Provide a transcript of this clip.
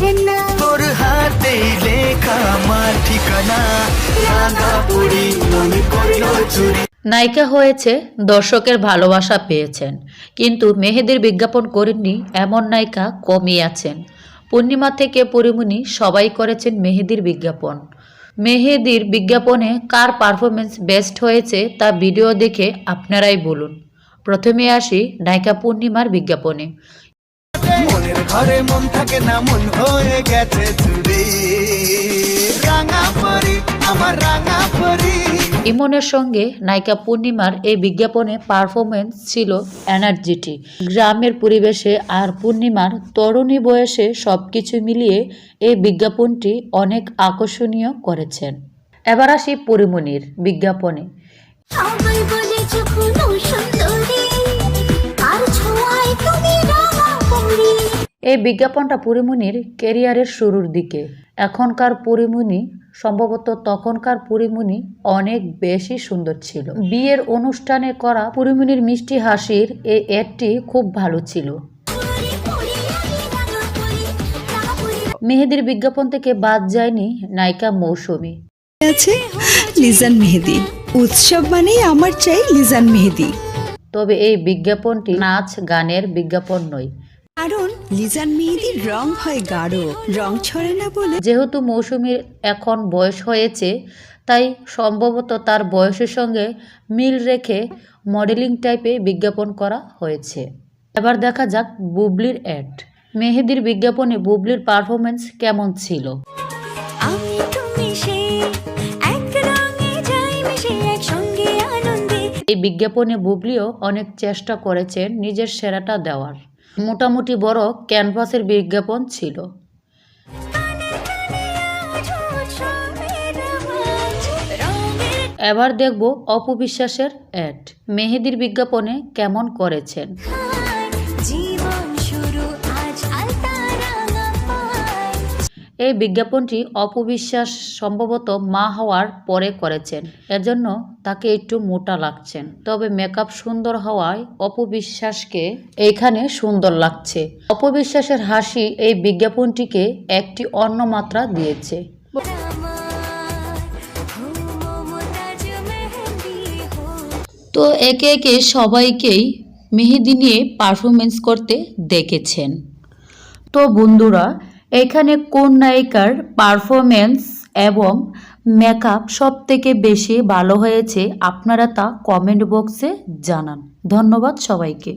না তোর হাতেই লেখা আমার ঠিকানা। রাঙা পুরি মনে করল চুরি। নায়িকা হয়েছে দর্শকের ভালোবাসা পেয়েছেন। কিন্তু মেহেদির বিজ্ঞাপন করেননি এমন নায়িকা কমই আছেন। পূর্ণিমা থেকে পরিমণি সবাই করেছেন মেহেদির বিজ্ঞাপন। মেহেদির বিজ্ঞাপনে কার পারফরমেন্স বেস্ট হয়েছে তা ভিডিও দেখে আপনারাই বলুন। প্রথমে আসি নায়িকা পূর্ণিমার বিজ্ঞাপনে। মনের ঘরে মন থাকে না মন হয়ে গেছে চুরি। রাঙা পরি আমার রাঙা পরি। ইমনের সঙ্গে নায়িকা পূর্ণিমার এই বিজ্ঞাপনে পারফরমেন্স ছিল এনার্জিটি গ্রামের পরিবেশে আর পূর্ণিমার তরুণী বয়সে সবকিছু মিলিয়ে এই বিজ্ঞাপনটি অনেক আকর্ষণীয় করেছেন। এবার আসি পরিমণির বিজ্ঞাপনে। সুন্দরী এই বিজ্ঞাপনটা পরিমণির কেরিয়ারের শুরুর দিকে। এখনকার পরিমণি সম্ভবত তখনকার পরিমণি অনেক বেশি সুন্দর ছিল। বিয়ের অনুষ্ঠানে করা পরিমণির মিষ্টি হাসির এই অ্যাডটি খুব ভালো ছিল। মেহেদির বিজ্ঞাপন থেকে বাদ যায়নি নায়িকা মৌসুমী। আছে লিজান মেহেদি। উৎসব মানেই আমার চাই লিজান মেহেদি। তবে এই বিজ্ঞাপনটি নাচ গানের বিজ্ঞাপন নয় কারণ লিজান মেহেদির রং হয় গাঢ়। রং ছড়ে না বলে যেহেতু মৌসুমীর এখন বয়স হয়েছে তাই সম্ভবত তার বয়সের সঙ্গে মিল রেখে মডেলিং টাইপে বিজ্ঞাপন করা হয়েছে। এবার দেখা যাক বুবলির অ্যাড। মেহেদির বিজ্ঞাপনে বুবলির পারফরমেন্স কেমন ছিল? এই বিজ্ঞাপনে বুবলিও অনেক চেষ্টা করেছেন নিজের সেরাটা দেওয়ার। মোটামুটি বড় ক্যানভাসের বিজ্ঞাপন ছিল। এবার দেখব অপবিশ্বাসের অ্যাড। মেহেদির বিজ্ঞাপনে কেমন করেছেন। এই বিজ্ঞাপনটি অপবিশ্বাস সম্ভবত মা হওয়ার পরে করেছেন। এজন্য তাকে একটু মোটা লাগছেন। তবে মেকআপ সুন্দর হওয়ায় অপবিশ্বাসকে এইখানে সুন্দর লাগছে। অপবিশ্বাসের হাসি এই বিজ্ঞাপনটিকে একটি অন্য মাত্রা দিয়েছে। তো একে একে সবাইকেই মেহেদি নিয়ে পারফরমেন্স করতে দেখেছেন। তো বন্ধুরা এখানে কোন নায়িকার পারফরমেন্স এবং মেকআপ সব থেকে বেশি ভালো হয়েছে, আপনারা তা কমেন্ট বক্সে জানান। ধন্যবাদ সবাইকে।